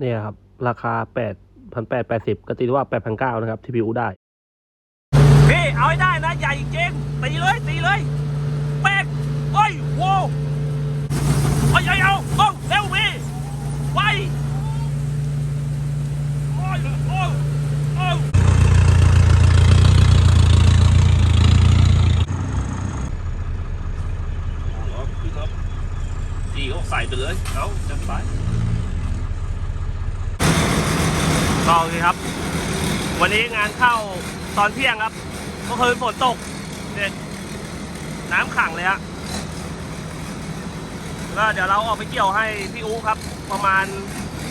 เนี่ยครับ ราคาแปดพันแปดแปดสิบก็ตีว่าแปดพันเก้านะครับที่พี่อูได้ พี่ เอาให้ได้นะ ใหญ่จริงตีเลย ตีเลยเป็ดเฮ้ยโว้เฮ้ยเอาเอาเอาเร็วพี่ไปโอ้ยโอ้ยโอ้ยเอาขึ้นครับพี่เขาใส่ไปเลย เอาจัดไป ก็โอคครับ วันนี้งานเข้าตอนเที่ยงครับเมื่อคืนฝนตกเนี่ยน้ำขังเลยฮะก็เดี๋ยวเราออกไปเกี่ยวให้พี่อูครับ ประมาณ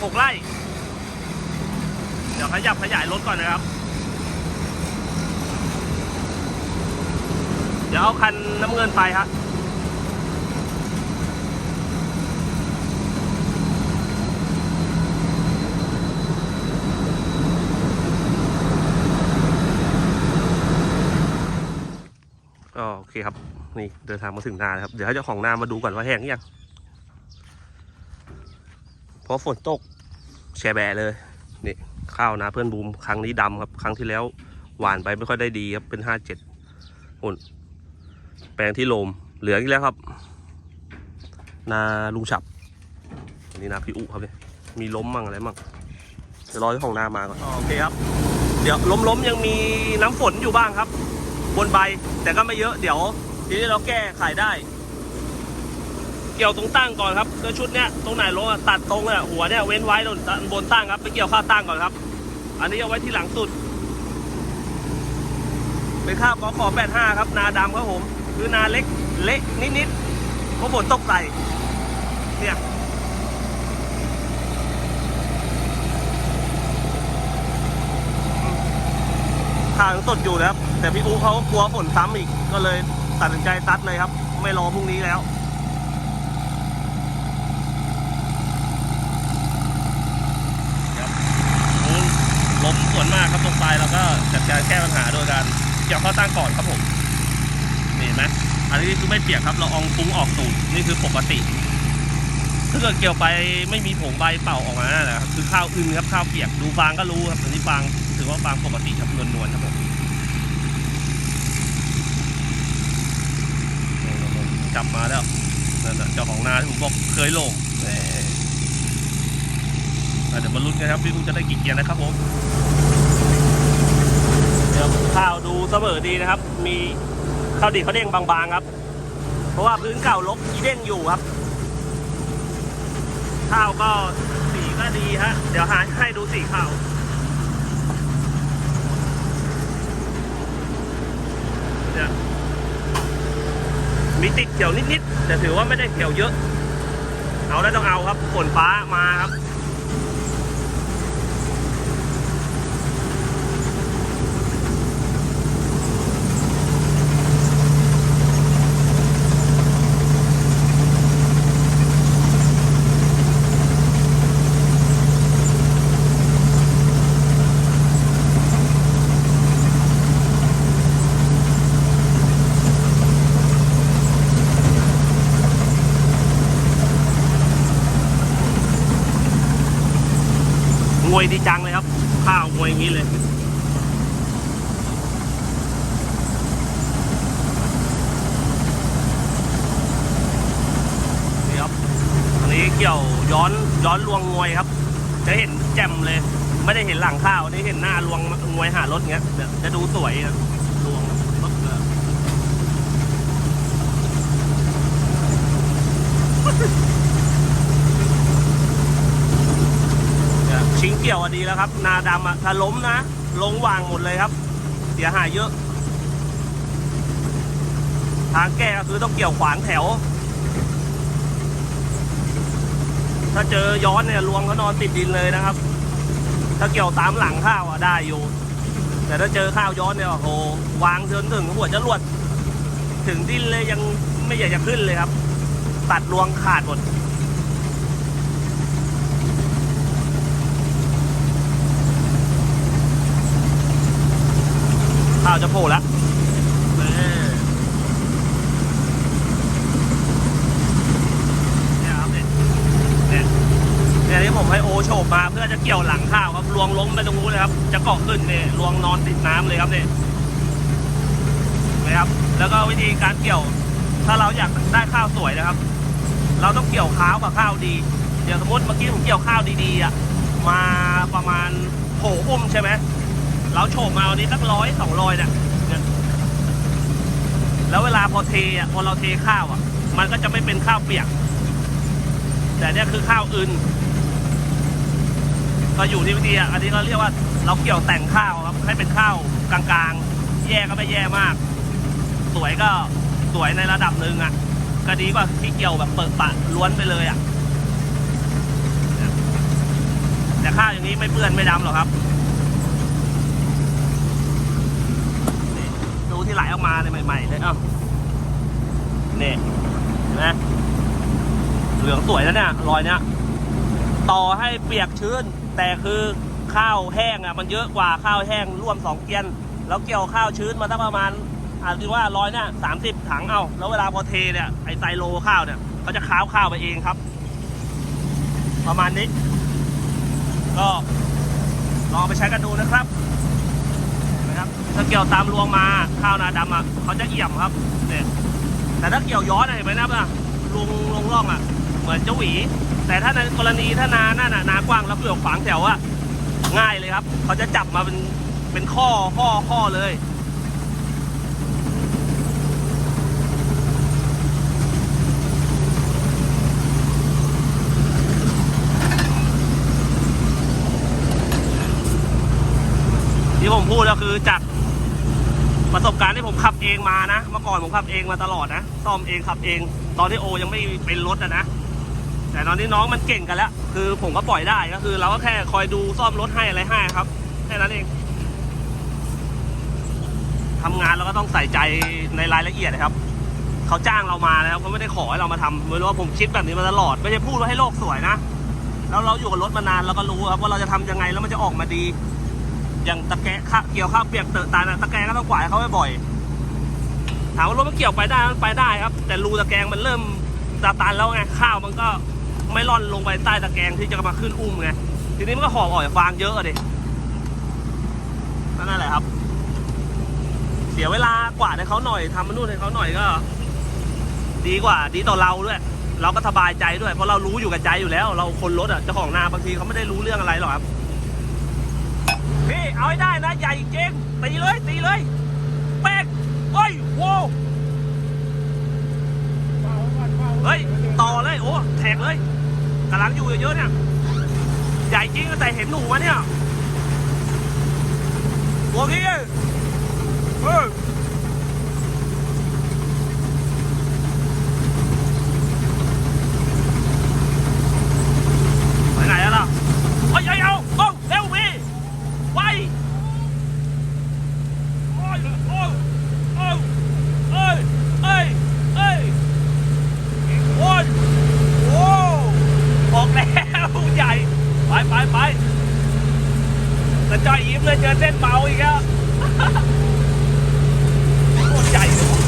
หกไร่ เดี๋ยวขยับขยายรถก่อนนะครับ เดี๋ยวเอาคันน้ำเงินไปครับ ก็โอเคครับนี่เดินทางมาถึงนาแล้วครับ เดี๋ยวให้เจ้าของนามาดูก่อนว่าแห้งหรือยังเพราะฝนตกแชแบะเลยนี่ข้าวนาเพื่อนบูมครั้งนี้ดำครับ ครั้งที่แล้วหวานไปไม่ค่อยได้ดีครับเป็นห้าเจ็ดหุ่นแปลงที่โลมเหลืออีกแล้วครับ นาลุงฉับนนี้นาพี่อุครับเนี่ยมีล้มมั่งอะไรมั่งเดี๋ยวรอเจ้าของนามาก่อนโอเคครับ เดี๋ยวล้มๆยังมีน้ำฝนอยู่บ้างครับ บนใบ แต่ก็ไม่เยอะเดี๋ยว ทีนี้เราแก้ไขได้ เกี่ยวตรงตั้งก่อนครับก็ชุดเนี้ยตรงไหนลงอะตัดตรงอะหัวเนี่ยเว้นไว้ตรงบนตั้งครับไปเกี่ยวข้าวตั้งก่อนครับ อันนี้เอาไว้ที่หลังสุด เป็นข้าวกอขอแปดห้าครับ นาดำครับผมคือนาเล็กเละนิดๆเพราะฝนตกใส่เนี่ยข้างสดอยู่นะครับ แต่พี่อูเขากลัวฝนซ้ำอีก ก็เลยตัดสินใจซัดเลยครับ ไม่รอพรุ่งนี้แล้วครับลมสวนมากครับตรงปลายเราก็จัดการแก้ปัญหาโดยการเกี่ยวข้อตั้งก่อนครับผมนี่เห็นไหมอันนี้คือไม่เปียกครับเราเองฟุ้งออกตูดนี่คือปกติถ้าเกิดเกี่ยวไปไม่มีผงใบเป่าออกมานะครับคือข้าวอึนครับข้าวเปียกดูฟางก็รู้ครับอันนี้ฟางถือว่าฟางปกติครับนวลๆครับผม จับมาแล้วนั่นน่ะเจ้าของนาที่ผมบอกเคยลงเดี๋ยวมาลุ้นกันครับพี่ลูกจะได้กี่เกียร์นะครับผมเดี๋ยวข้าวดูเสมอดีนะครับ มีข้าวดีเขาเด้งบางๆครับ เพราะว่าพื้นเก่าลบอีเด้งอยู่ครับ ข้าวก็สีก็ดีฮะ เดี๋ยวหาให้ดูสีข้าวเนี่ย มีติดเขียวนิดๆแต่ถือว่าไม่ได้เขียวเยอะ เอาแล้วต้องเอาครับฝนฟ้ามาครับ งวยดีจังเลยครับ ข้าวงวยอย่างนี้เลยนี่ครับอันนี้เกี่ยวย้อนย้อนลวงงวยครับ จะเห็นแจ่มเลย ไม่ได้เห็นหลังข้าวอันนี้เห็นหน้าลวงงวยหารถเงี้ยจะดูสวยลวงรถเลย เนี่ยชิงเกี่ยวอดีแล้วครับ นาดำอะถ้าล้มนะ ลงวางหมดเลยครับ เสียหายเยอะ ทางแก้ก็คือต้องเกี่ยวขวางแถว ถ้าเจอย้อนเนี่ยลวงเขานอนติดดินเลยนะครับ ถ้าเกี่ยวตามหลังข้าวอะได้อยู่ แต่ถ้าเจอข้าวย้อนเนี่ยโอ้โหวางจนถึงหัวจะรวด ถึงดินเลยยังไม่อยากจะขึ้นเลยครับ ตัดรวงขาดหมด ข้าวจะโผล่แล้วเนี่ยครับเนี่ยเนี่ยนี่ยที่ผมให้โอโฉบมาเพื่อจะเกี่ยวหลังข้าวครับลวงล้มไปตรงนู้นเลยครับ จะเกาะขึ้นเนี่ยลวงนอนติดน้ำเลยครับเนี่ยนะครับ แล้วก็วิธีการเกี่ยว ถ้าเราอยากได้ข้าวสวยนะครับ เราต้องเกี่ยวข้าวกับข้าวดีอย่างสมมติเมื่อกี้ผมเกี่ยวข้าวดีๆอะมาประมาณโผอุ้มใช่ไหม เราโฉบมาวันนี้สักร้อยสองร้อยเนี่ยแล้วเวลาพอเทอะพอเราเทข้าวอะ มันก็จะไม่เป็นข้าวเปียก แต่เนี่ยคือข้าวอื่นก็อยู่ที่วิธีอะอันนี้ก็เรียกว่าเราเกี่ยวแต่งข้าวครับให้เป็นข้าวกลางๆ แย่ก็ไม่แย่มาก สวยก็สวยในระดับหนึ่งอะก็ดีกว่าที่เกี่ยวแบบเปิดปะล้วนไปเลยอะแต่ข้าวอย่างนี้ไม่เปื้อนไม่ดำหรอกครับนี่ดู ที่ไหลออกมาเลยใหม่ๆเลยเอ้านี่เห็นไหมเหลืองสวยแล้วเนี่ยรอยเนี้ยต่อให้เปียกชื้น แต่คือข้าวแห้งอะมันเยอะกว่าข้าวแห้งร่วมสองเกียนแล้วเกี่ยวข้าวชื้นมาตั้งประมาณอาจจะว่าร้อยเนี่ยสามสิบถังเอา แล้วเวลาพอเทเนี่ยไอไซโลข้าวเนี่ยเขาจะค้าวข้าวไปเองครับ ประมาณนี้ ก็ลองไปใช้กันดูนะครับนะครับ ถ้าเกี่ยวตามรวงมาข้าวนาดำอะเขาจะเอี่ยมครับเนี่ยแต่ถ้าเกี่ยวย้อนเห็นไหมนะป่ะลงลงร่องอะ เหมือนเจ้าหวี แต่ถ้าในกรณีถ้านานั่นน่ะนากว้างแล้วเปลือกขวางแถวอะง่ายเลยครับ เขาจะจับมาเป็นเป็นข้อข้อข้อเลย ที่ผมพูดก็คือจากประสบการณ์ที่ผมขับเองมานะ เมื่อก่อนผมขับเองมาตลอดนะ ซ่อมเองขับเอง ตอนที่โอยังไม่เป็นรถอะนะ แต่ตอนนี้น้องมันเก่งกันแล้ว คือผมก็ปล่อยได้ก็คือ เราก็แค่คอยดูซ่อมรถให้อะไรให้ครับ แค่นั้นเองทำงานเราก็ต้องใส่ใจในรายละเอียดนะครับ เขาจ้างเรามาแล้วเขาไม่ได้ขอให้เรามาทำไม่รู้ว่าผมคิดแบบนี้มาตลอด ไม่ใช่พูดว่าให้โลกสวยนะ แล้วเราอยู่กับรถมานานเราก็รู้ครับว่าเราจะทำยังไงแล้วมันจะออกมาดี อย่างตะแกะข้าเกี่ยวข้าวเปียกเตอะตานะตะแกรงก็ต้องกวาดให้เขาบ่อยๆถามว่ารถมันเกี่ยวไปได้มันไปได้ครับ แต่รูตะแกรงมันเริ่มตาตันแล้วไงข้าวมันก็ไม่ร่อนลงไปใต้ตะแกรงที่จะมาขึ้นอุ้มไงทีนี้มันก็หอบออกจากฟางเยอะอะดินั่นแหละครับ เสียเวลากวาดให้เขาหน่อยทำมันนู่นให้เขาหน่อยก็ ดีกว่า ดีต่อเราด้วย เราก็สบายใจด้วยเพราะเรารู้อยู่กับใจอยู่แล้ว เราคนรถอะเจ้าของนาบางทีเขาไม่ได้รู้เรื่องอะไรหรอกครับ เอาให้ได้นะ ใหญ่จริงตีเลยตีเลยแป๊กเฮ้ยโว้เฮ้ยต่อเลยโอ้แทกเลยกำลังอยู่เยอะๆเนี่ย ใหญ่จริงแต่เห็นหนูมาเนี่ยตัวพี่เออไปไหนแล้วล่ะเฮ้ยเอาเอาเอาเร็วพี่ ไปโอ้ยโอ้ยโอ้ยเอ้ยเอ้ยเอ้ยโอ้ยโอ้บอกแล้วใหญ่ ไปไปไป แต่จอยยิ้มเลยเจอเส้นเมาอีกแล้วโคตรใหญ่เลยว่ะ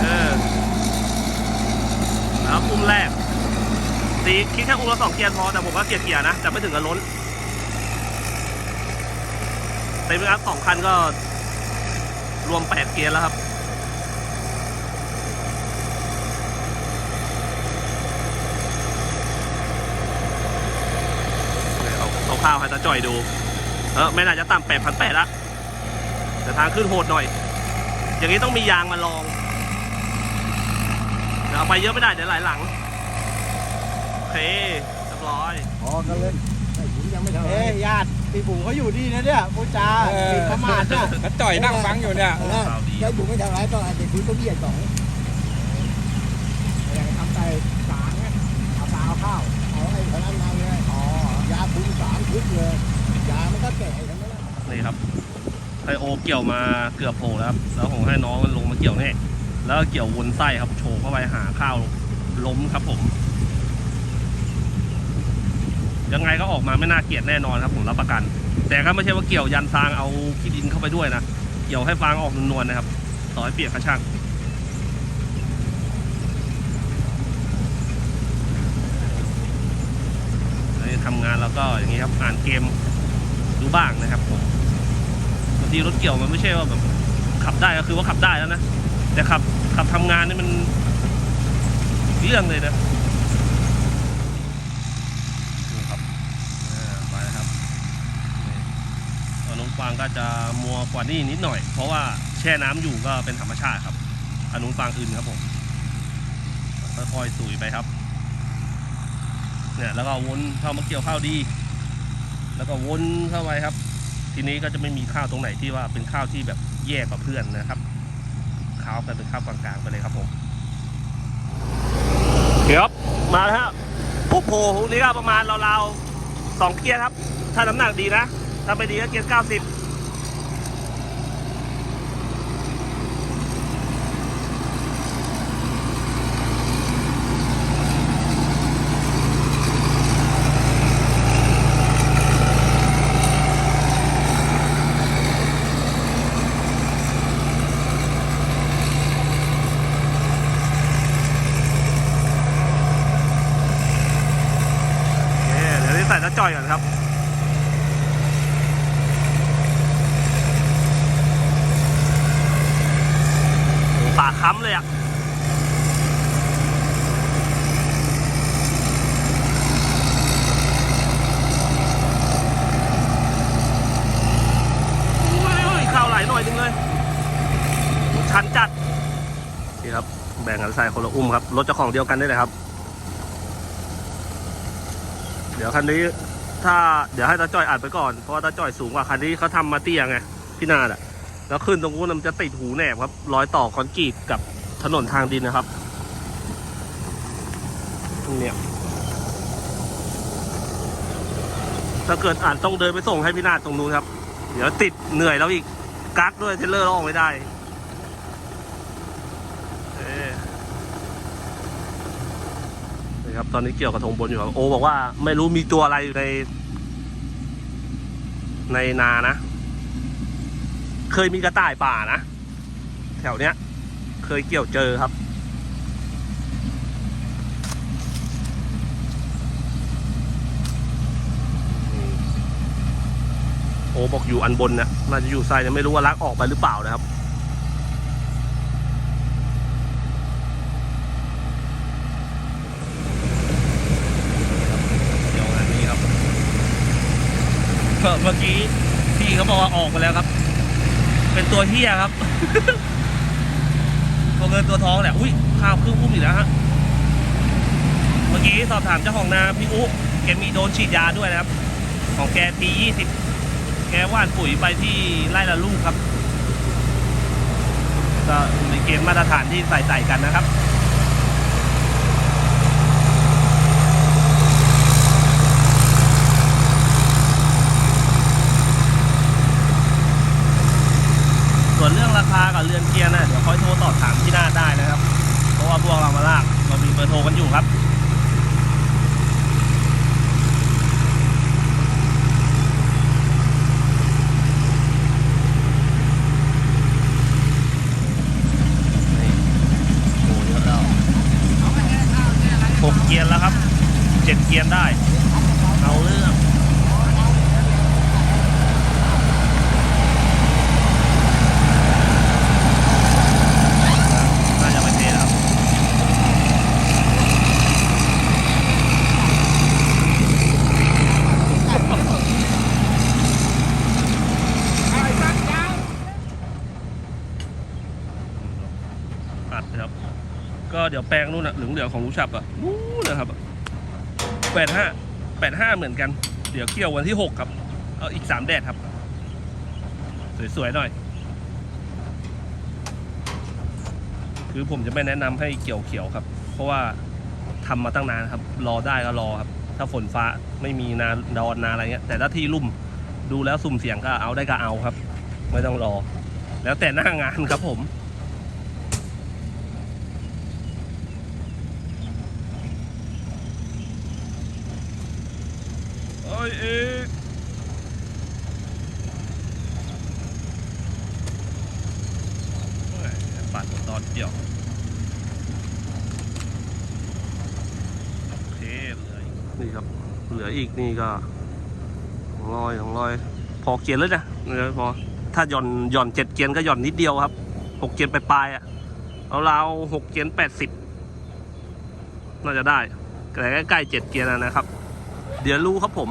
เออแล้วอุ้มแรกตีคิดแค่อุ้มละสองเกียร์พอ แต่ผมว่าเกียร์เกียร์นะ แต่ไม่ถึงกับล้นเต็มครับสองคันก็รวมแปดเกียร์แล้วครับ เอาเอาข้าวให้ตาจ่อยดู เออไม่น่าจะต่ำแปดพันแปดละแต่ทางขึ้นโหดหน่อย อย่างนี้ต้องมียางมาลองเดี๋ยวเอาไปเยอะไม่ได้เดี๋ยวไหลหลัง โอเคเรียบร้อย พอกันเลยไอ้ผมยังไม่ทำอะไรเอ้ยญาติพี่ปู่เขาอยู่ดีนะเนี่ยพูดจาเออปิดประมาทเนี่ยก็จ่อยนั่งฟังอยู่เนี่ยข่าวดียายบุ๋มไม่ทำอะไรต้องอาจจะคุยต้องเบียดสองอยากทำใจสางไงเอาตาเอาข้าวเอาไอ้พนันมาเลยอ๋อยาคุยสามชุด เลยยามันก็แก่ทั้งนั้นแหละนี่ครับไฮโอเกี่ยวมาเกือบโผล่แล้วครับ แล้วผมให้น้องมันลงมาเกี่ยวแน่แล้วเกี่ยววนไส้ครับโฉบเข้าไปหาข้าวล้มครับผม ยังไงก็ออกมาไม่น่าเกลียดแน่นอนครับผมรับประกัน แต่ก็ไม่ใช่ว่าเกี่ยวยันซางเอาขี้ดินเข้าไปด้วยนะ เกี่ยวให้ฟางออกนวลๆนะครับ ต่อให้เปียกกระช่าง แล้วทำงานแล้วก็อย่างนี้ครับอ่านเกมดูบ้างนะครับผมบางทีรถเกี่ยวมันไม่ใช่ว่าแบบขับได้ก็คือว่าขับได้แล้วนะแต่ขับขับทำงานนี่มันเรื่องเลยนะนี่ครับอ่าไปแล้วครับตอนน้องฟางก็จะมัวกว่านี้นิดหน่อย เพราะว่าแช่น้ำอยู่ก็เป็นธรรมชาติครับอนนู้นฟางอื่นครับผมค่อยๆสุยไปครับ เนี่ยแล้วก็วนเข้ามาเกี่ยวข้าวดี แล้วก็วนเข้าไปครับ ทีนี้ก็จะไม่มีข้าวตรงไหนที่ว่าเป็นข้าวที่แบบแย่กว่าเพื่อนนะครับข้าวกันเป็นข้าวกลางๆไปเลยครับผมเดี๋ยวมาแล้วฮะปุ๊บโผล่พวกนี้ก็ประมาณราวๆสองเกียร์ครับ ถ้าน้ำหนักดีนะ ถ้าไม่ดีก็เกียร์เก้าสิบ เนี่ยเดี๋ยวนี้ใส่ตะจอยก่อนครับโอ้ปากค้ำเลยอะโอ้ยข้าวไหลหน่อยนึงเลยชันจัดนี่ครับแบ่งกันใส่คนละอุ้มครับ รถเจ้าของเดียวกันได้เลยครับ เดี๋ ยวคันนี้ถ้าเดี๋ยวให้ตาจ้อยอัดไปก่อน เพราะว่าตาจ้อยสูงกว่าคันนี้เขาทำมาเตี้ยไงพี่นาดอะแล้วขึ้นตรงนู้นมันจะติดหูแหนบครับรอยต่อคอนกรีตกับถนนทางดินนะครับเนี่ยถ้าเกิดอ่านต้องเดินไปส่งให้พี่นาดตรงนู้นครับ เดี๋ยวติดเหนื่อยแล้วอีกกักด้วยเทเลอร์เราออกไม่ได้เอ๊ะนี่ ครับ ตอนนี้เกี่ยวกระทงบนอยู่ครับ โอบอกว่าไม่รู้มีตัวอะไรอยู่ใน ในนานะ เคยมีกระต่ายป่านะ แถวเนี้ย เคยเกี่ยวเจอครับ โอบอกอยู่อันบนนะน่าจะอยู่ไซด์นะไม่รู้ว่าลักออกไปหรือเปล่านะครับ เดี๋ยวอันนี้ครับก็ เมื่อกี้พี่เขาบอกว่าออกไปแล้วครับ เป็นตัวเฮียครับ ตัวเงินตัวทองแหละ อุ้ยข้าวครึ่งอุ้มอีกแล้วฮะ เมื่อกี้สอบถามเจ้าของนาพี่อุ๊แกมีโดนฉีดยาด้วยนะครับ ของแกปียี่สิบแกว่านปุ๋ยไปที่ไร่ละลูกครับ ก็ในเกณฑ์มาตรฐานที่ใส่ใส่กันนะครับ วนเรื่องราคากับเรือนเกียร์นะเดี๋ยวค่อยโทรสอบถามที่หน้าได้นะครับ เพราะว่าพวกเรามาลากเรามีเบอร์โทรกันอยู่ครับนี่โอ้เยอะแล้วหกเกียร์แล้วครับเจ็ดเกียร์ได้ เอาเรื่อง น่าจะไม่เทแล้วครับอัดนะครับ ก็เดี๋ยวแปลงนู่นน่ะเหลืองๆของลูกชับอะนู่นนะครับแปดห้าแปดห้าเหมือนกัน เดี๋ยวเกี่ยววันที่หกครับ เอาอีกสามแดดครับ สวยๆหน่อย คือผมจะไม่แนะนำให้เกี่ยวเขียวครับ เพราะว่าทำมาตั้งนานครับ รอได้ก็รอครับ ถ้าฝนฟ้าไม่มีนาดอนนาอะไรเงี้ย แต่ถ้าที่ลุ่มดูแล้วสุ่มเสียงก็เอาได้ก็เอาครับ ไม่ต้องรอ แล้วแต่หน้างานครับผม อ้ยเอ๊ะอนเดียว โอเคเลืออีกนี่ครับ เหลืออีกนี่ก็สองร้อยสองร้อย พอเกียร์แล้วนะเดี๋ยวพอ ถ้าหย่อนหย่อนเจ็ดเกียร์ก็หย่อนนิดเดียวครับหกเกียร์ปลายๆอะเอาเราหกเกียร์แปดสิบน่าจะได้แต่ใกล้ๆเจ็ดเกียร์แล้วนะครับ เดี๋ยวรู้ครับผม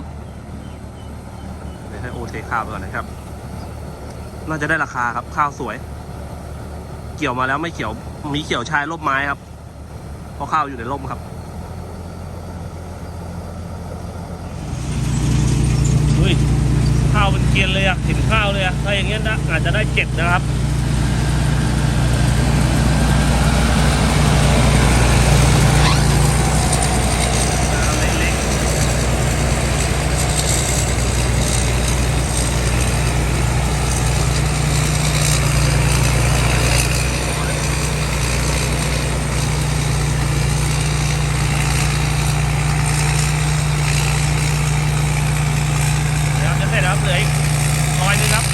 ดี๋ยวให้โอเทข้าวไปก่อนนะครับ น่าจะได้ราคาครับข้าวสวย เกี่ยวมาแล้วไม่เขียว มีเขียวชายร่มไม้ครับ เพราะข้าวอยู่ในร่มครับเฮ้ยข้าวเป็นเกลียนเลยอะเห็นข้าวเลยอะถ้าอย่างเงี้ยนะอาจจะได้เจ็ดนะครับ เล็กๆนะครับจะเสร็จแล้วครับเหลืออีกร้อยหนึงครับ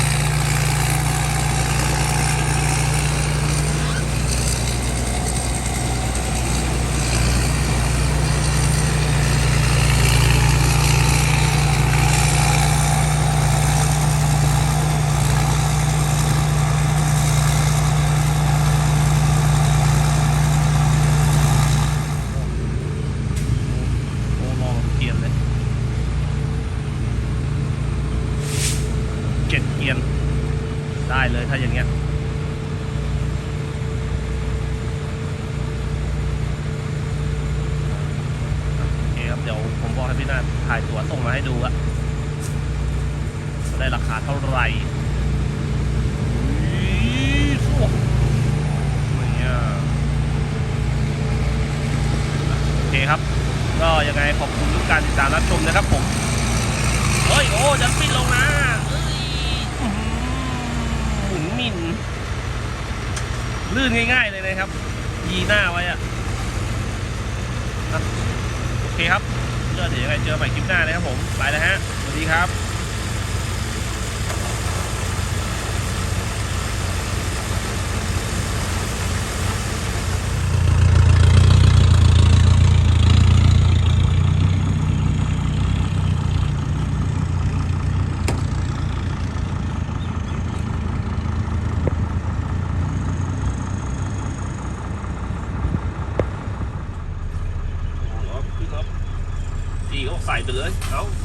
โอ้มองเกียนเลย เจ็ดเกียน ได้เลยถ้าอย่างเงี้ย โอเคครับ เดี๋ยวผมบอกให้พี่นาฏถ่ายตัวส่งมาให้ดูอะว่าได้ราคาเท่าไหร่อีสู้เนี่ยโอเครับ ก็ยังไงขอบคุณทุกการติดตามรับชมนะครับผมเฮ้ยโอ้จะปิดลงนะเอ้ยหมุนหมินลื่นง่าย ๆ เลยนะครับ ยีหน้าไว้อะอะโอเคครับเดี๋ยวยังไงเจอใหม่คลิปหน้านะครับผม ไปแล้วฮะ สวัสดีครับ เ